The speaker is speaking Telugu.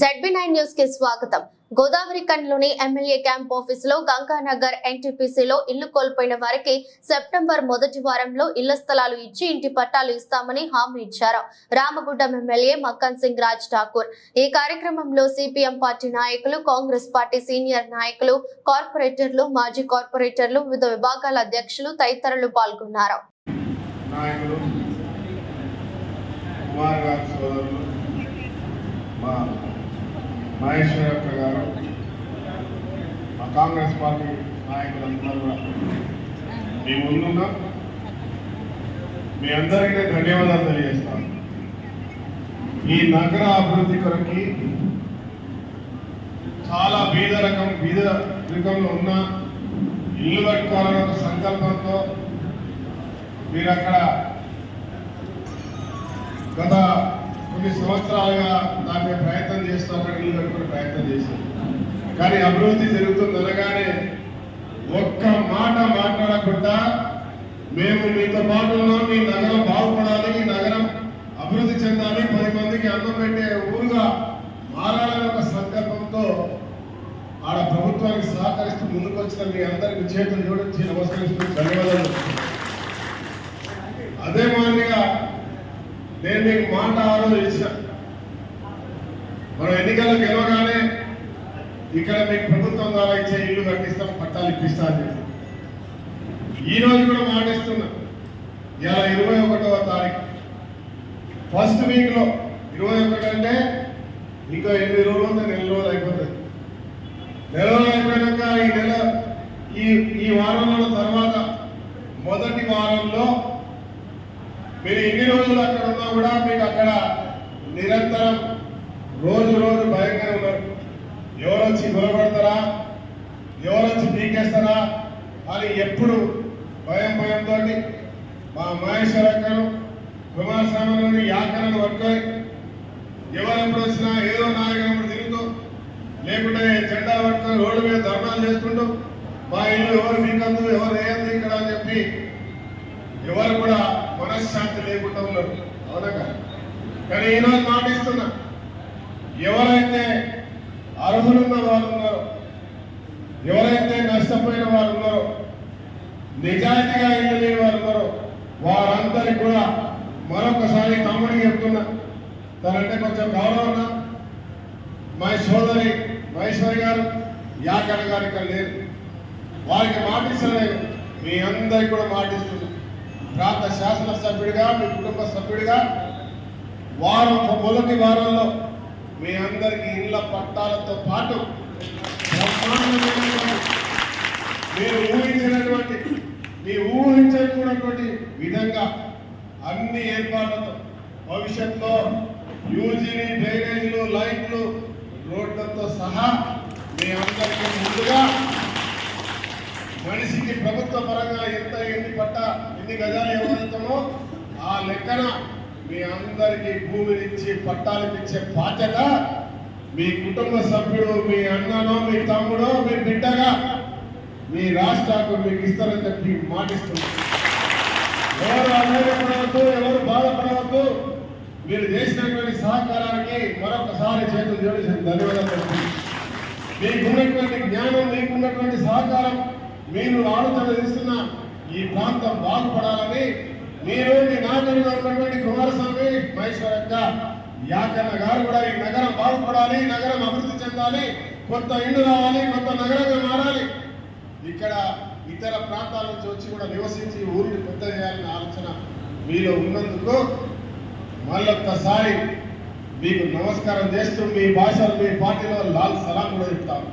జెడ్బీ నైన్ న్యూస్కి స్వాగతం. గోదావరి కండ్లోని ఎమ్మెల్యే క్యాంప్ ఆఫీస్లో గంగానగర్ ఎన్టీపీసీలో ఇల్లు కోల్పోయిన వారికి సెప్టెంబర్ మొదటి వారంలో ఇళ్ళ స్థలాలు ఇచ్చి ఇంటి పట్టాలు ఇస్తామని హామీ ఇచ్చారు. రామగుడ్డం ఎమ్మెల్యే మక్కన్ సింగ్ రాజ్ ఠాకూర్. ఈ కార్యక్రమంలో సిపిఎం పార్టీ నాయకులు కాంగ్రెస్ పార్టీ సీనియర్ నాయకులు కార్పొరేటర్లు మాజీ కార్పొరేటర్లు వివిధ విభాగాల అధ్యక్షులు తదితరులు పాల్గొన్నారు. మా మహేశ్వర గారు మా కాంగ్రెస్ పార్టీ నాయకులందరూ కూడా. మీ ముందుగా మీ అందరికీ ధన్యవాదాలు తెలియజేస్తాను. ఈ నగర అభివృద్ధి కొరకి చాలా బీద రకం బీద రకంలో ఉన్న ఇల్లు కట్టుకోవాలనే ఒక సంకల్పంతో మీరు అక్కడ గత కొన్ని సంవత్సరాలుగా దాని మీద ప్రయత్నం చేస్తూ అక్కడ ఇల్లు కట్టుకునే ప్రయత్నం చేశారు. కానీ అభివృద్ధి జరుగుతుంది అనగానే ఒక్క మాట మాట్లాడకుండా మేము మీతో పాటు ఉన్నాం మీ నగరం బాగుపడాలి ఈ నగరం అభివృద్ధి చెందాలి పది మందికి అన్నం పెట్టే ఊరుగా మారాలనే ఒక సంకల్పంతో ఆడ ప్రభుత్వానికి సహకరిస్తూ ముందుకు వచ్చిన మీ అందరికీ చేతులు జోడించి నమస్కరిస్తూ ధన్యవాదాలు. నేను మీకు మాట ఆలోచించిన మనం ఎన్నికల్లో గెలవగానే ఇక్కడ మీకు ప్రభుత్వం ద్వారా ఇచ్చే ఇల్లు కట్టిస్తాం పట్టాలు ఇప్పిస్తా ఈ రోజు కూడా మాటిస్తున్నా ఇలా ఇరవై ఒకటవ తారీఖు. ఫస్ట్ వీక్లో ఇరవై ఒకటి అంటే ఇంకా ఎనిమిది రోజులు ఉంటే నెల రోజులు అయిపోతుంది నెల రోజులు అయిపోయాక ఈ నెల ఈ ఈ వారంలో తర్వాత మొదటి వారంలో మీరు ఎన్ని రోజులు అక్కడ ఉన్నా కూడా మీకు అక్కడ నిరంతరం రోజు రోజు భయంకర ఉన్నారు. ఎవరు ఎవరొచ్చి పీకేస్తారా? అని ఎప్పుడు భయం భయంతో మా మహేశ్వరక్కను కుమారస్వామిలోని యాకలను పట్టుకొని ఎవరెప్పుడు వచ్చినా ఏదో నాయకుడు తిరుగుతూ లేకుంటే జెండా పట్టుకొని రోడ్డు మీద ధర్నాలు చేసుకుంటూ మా ఇల్లు ఎవరు మీకందు ఎవరు ఏంది ఇక్కడ అని చెప్పి ఎవరు కూడా మనశ్శాంతి లేకుండా ఉన్నారు. అవునా కానీ ఈరోజు మాటిస్తున్నా ఎవరైతే అర్హులున్న వారు ఉన్నారో ఎవరైతే నష్టపోయిన వారు ఉన్నారో నిజాయితీగా ఇల్లు లేని వారు ఉన్నారో వారందరికి కూడా మరొకసారి తమ్ముడికి చెప్తున్నా తనంటే కొంచెం గౌరవం మా సోదరి మహేశ్వరి గారు యాకడ గారు ఇక్కడ లేరు. వారికి మాటిస్తలేదు. మీ అందరికి కూడా మాటిస్తున్నారు ప్రాంత శాసన సభ్యుడిగా మీ కుటుంబ సభ్యుడిగా వారం మొదటి వారంలో మీ అందరికీ ఇళ్ళ పట్టాలతో పాటు మీరు ఊహించినటువంటి మీ ఊహించకూడటువంటి విధంగా అన్ని ఏర్పాట్లతో భవిష్యత్తులో యూజీని డ్రైనేజీలు లైట్లు రోడ్లతో సహా మీ అందరికీ ముందుగా మనిషికి ప్రభుత్వ పరంగా ఎంత ఎన్ని పట్ట ఎన్ని గజాలు ఇవ్వగలుగుతామో ఆ లెక్కన మీ అందరికీ భూమినిచ్చి పట్టాలు ఇచ్చే బాధ్యత మీ కుటుంబ సభ్యుడు మీ అన్ననో మీ తమ్ముడో మీ బిడ్డగా మీ రాష్ట్రాలకు మీకు ఇస్తారని చెప్పి మాటిస్తున్నారు ఎవరు ఆశ్చర్యపడవద్దు ఎవరు బాధపడవద్దు మీరు చేసినటువంటి సహకారానికి మరొకసారి చేతులు జోడించిన ధన్యవాదాలు చెప్తున్నాను. మీకున్నటువంటి జ్ఞానం మీకున్నటువంటి సహకారం మీరు ఆలోచన చేస్తున్న ఈ ప్రాంతం బాగుపడాలని మీరు మీ నాయకులుగా ఉన్నటువంటి కుమారస్వామి మహేశ్వరక్క యాకన్న గారు కూడా ఈ నగరం బాగుపడాలి నగరం అభివృద్ధి చెందాలి కొత్త ఇల్లు రావాలి కొత్త నగరంగా మారాలి. ఇక్కడ ఇతర ప్రాంతాల నుంచి వచ్చి కూడా నివసించి ఊరిని పెద్ద చేయాలనే ఆలోచన మీలో ఉన్నందుకు మళ్ళొక్కసారి మీకు నమస్కారం చేస్తూ మీ భాషలో మీ పార్టీలో లాల్ సలాం కూడా చెప్తాను.